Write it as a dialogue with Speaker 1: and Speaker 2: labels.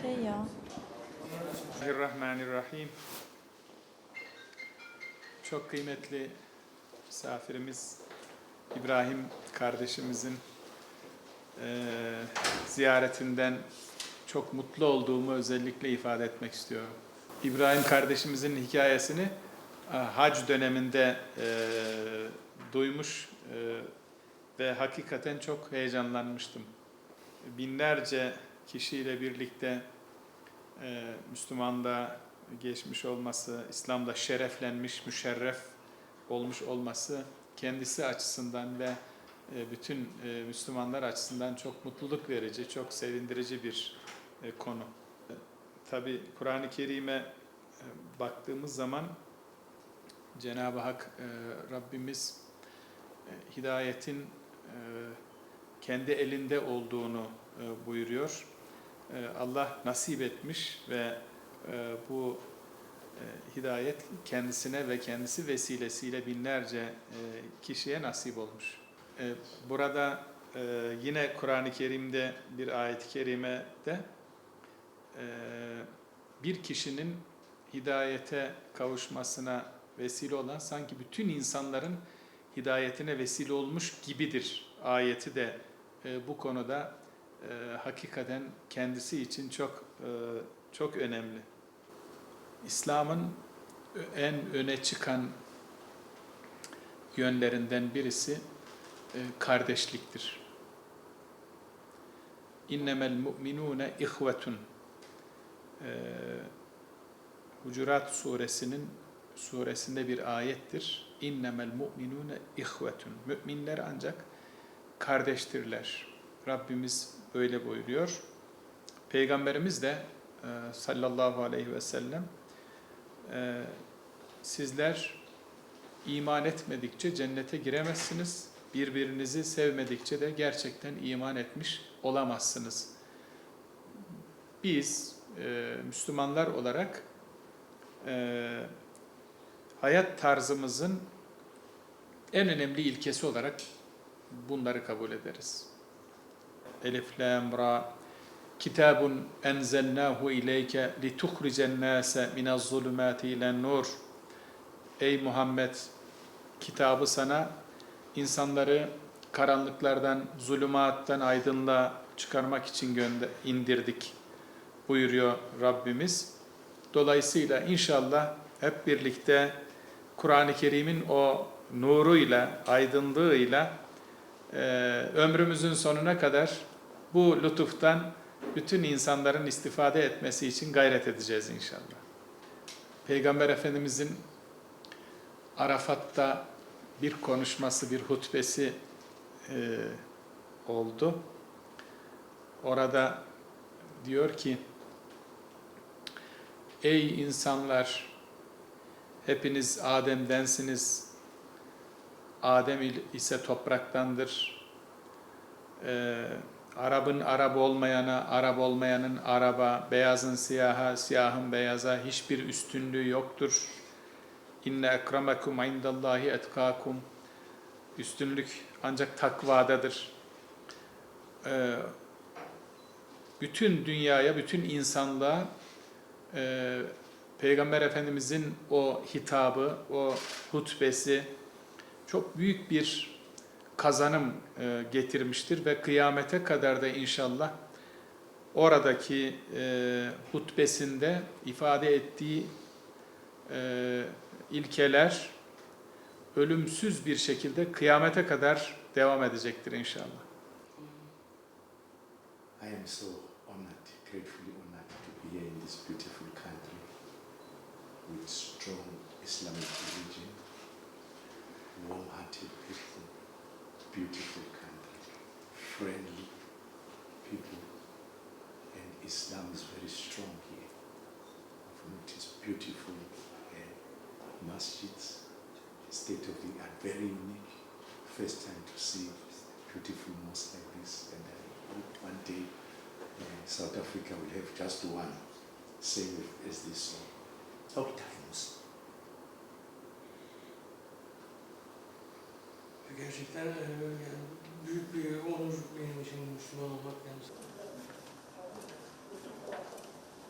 Speaker 1: şey ya.
Speaker 2: Bismillahirrahmanirrahim. Çok kıymetli misafirimiz İbrahim kardeşimizin eee, ziyaretinden çok mutlu olduğumu özellikle ifade etmek istiyorum. İbrahim kardeşimizin hikayesini e, hac döneminde eee, duymuş eee, ve hakikaten çok heyecanlanmıştım. Binlerce kişiyle birlikte e, Müslümanlığa geçmiş olması, İslam'da şereflenmiş, müşerref olmuş olması kendisi açısından ve e, bütün e, Müslümanlar açısından çok mutluluk verici, çok sevindirici bir e, konu. Tabi Kur'an-ı Kerim'e baktığımız zaman Cenab-ı Hak, Rabbimiz hidayetin kendi elinde olduğunu buyuruyor. E, Allah nasip etmiş ve e, bu e, hidayet kendisine ve kendisi vesilesiyle binlerce kişiye nasip olmuş. Burada yine Kur'an-ı Kerim'de bir ayet-i kerimede bir kişinin hidayete kavuşmasına vesile olan sanki bütün insanların hidayetine vesile olmuş gibidir ayeti de bu konuda e, hakikaten kendisi için çok e, çok önemli. İslam'ın en öne çıkan yönlerinden birisi e, kardeşliktir. İnnemel mu'minune ihvetun. E, Hucurat suresinin suresinde bir ayettir. İnnemel mu'minune ihvetun. Müminler ancak kardeştirler. Rabbimiz böyle buyuruyor. Peygamberimiz de e, sallallahu aleyhi ve sellem e, sizler iman etmedikçe cennete giremezsiniz. Birbirinizi sevmedikçe de gerçekten iman etmiş olamazsınız. Biz e, Müslümanlar olarak e, hayat tarzımızın en önemli ilkesi olarak bunları kabul ederiz. Elif lam ra Kitabun enzelnahu ileyke lituhricen nase minez zulumati ilen nur. Ey Muhammed kitabı sana insanları karanlıklardan, zulümattan aydınlığa çıkarmak için gönder indirdik buyuruyor Rabbimiz. Dolayısıyla inşallah hep birlikte Kur'an-ı Kerim'in o nuruyla, aydınlığıyla e, ömrümüzün sonuna kadar bu lütuftan bütün insanların istifade etmesi için gayret edeceğiz inşallah. Peygamber Efendimizin Arafat'ta bir konuşması, bir hutbesi e, oldu. Orada diyor ki, Ey insanlar, hepiniz Adem'densiniz, Adem ise topraktandır. Ee, Arap'ın Arap olmayana, Arap olmayanın Araba, beyazın siyaha, siyahın beyaza hiçbir üstünlüğü yoktur. İnne ekremekum indallahi etkakum. Üstünlük ancak takvadadır. Ee, bütün dünyaya, bütün insanlığa e, Peygamber Efendimizin o hitabı, o hutbesi çok büyük bir kazanım e, getirmiştir ve kıyamete kadar da inşallah oradaki e, hutbesinde ifade ettiği e, ilkeler ölümsüz bir şekilde kıyamete kadar devam edecektir inşallah.
Speaker 3: I am so honored, gratefully honored to be here in this beautiful country with strong Islamic religion, warm-hearted beautiful country, friendly people, and Islam is very strong here. It is beautiful uh, masjids, state of the art, very unique. First time to see beautiful mosque like this, and I hope one day uh, South Africa will have just one, same as this one. All times.
Speaker 4: gerçekten e, yani büyük bir onur benim için Müslüman olmak. Yani.